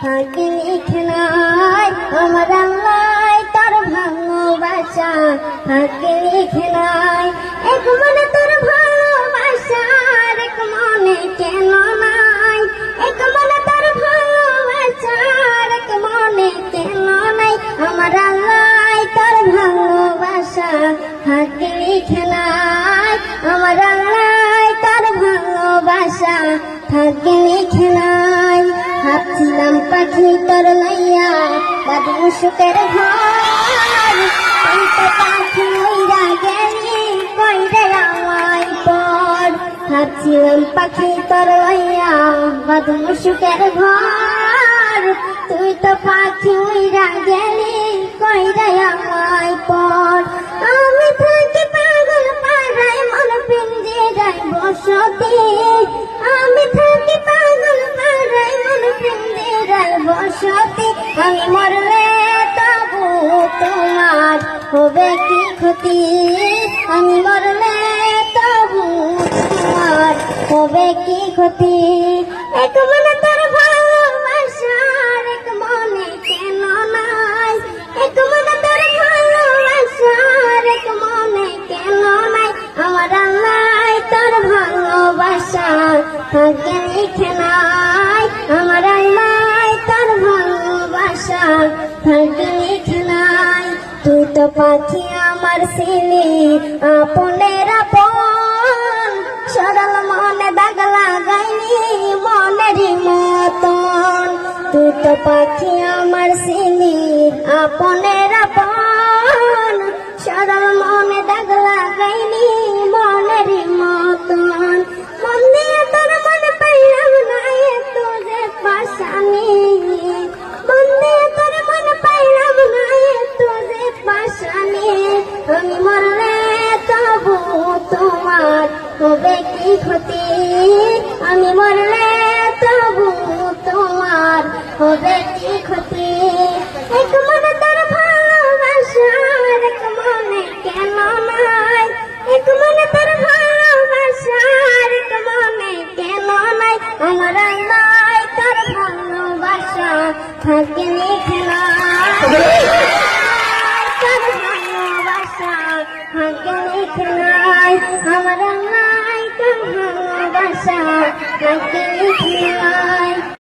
ফাঁকি খেলায়, আমার আল্লাহ তোর ভাঙো বাসা খেলায়, এক মনে তোর ভালোবাসা এক মনে কেন নাই? এক মনে তোর ভালোবাসা এক মনে কেন নাই? আমার আল্লাহ তোর ভাঙো বাসা খেলায়, আমার আল্লাহ তোর ভালোবাসা। ফাঁকি খেলায়। ভাবছিলাম পাখি তোর লাইয়া বাদু সুখের ঘর। পাখি উইরা গেলি, কইরে আমায় পর। ভাবছিলাম পাখি তোর লাইয়া বাদু সুখের ঘর। তুই তো পাখি উইরা গেলি, কইরে আমায় বসতি আমি মরলে তবু তোমার হবে কি ক্ষতি? আমি মরলে তবু তোমার হবে কি ক্ষতি? এক মনে তোর ভালোবাসা আর এক মনে কেন নাই? এক মনে তোর ভালোবাসা আর এক মনে কেন নাই? আমার আল্লাহ তোর ভালোবাসা থাকে নাই পাখি আমার ছিলি আপনের আপন। সরল মনে দাগ লাগাইনি মনেরই মতন। তুই তো পাখি আমার ছিলি আপনের আপন। হবে কি ক্ষতি? আমি মরলে তবু তোমার হবে কি ক্ষতি? এক মনে তোর ভালোবাসা এক মনে কেন নাই? এক মনে তোর ভালোবাসা আর এক আমার নাই তোর ভালোবাসা থাকে লিখে আমার নাই তোর ভালোবাসা থাকে লিখে নাই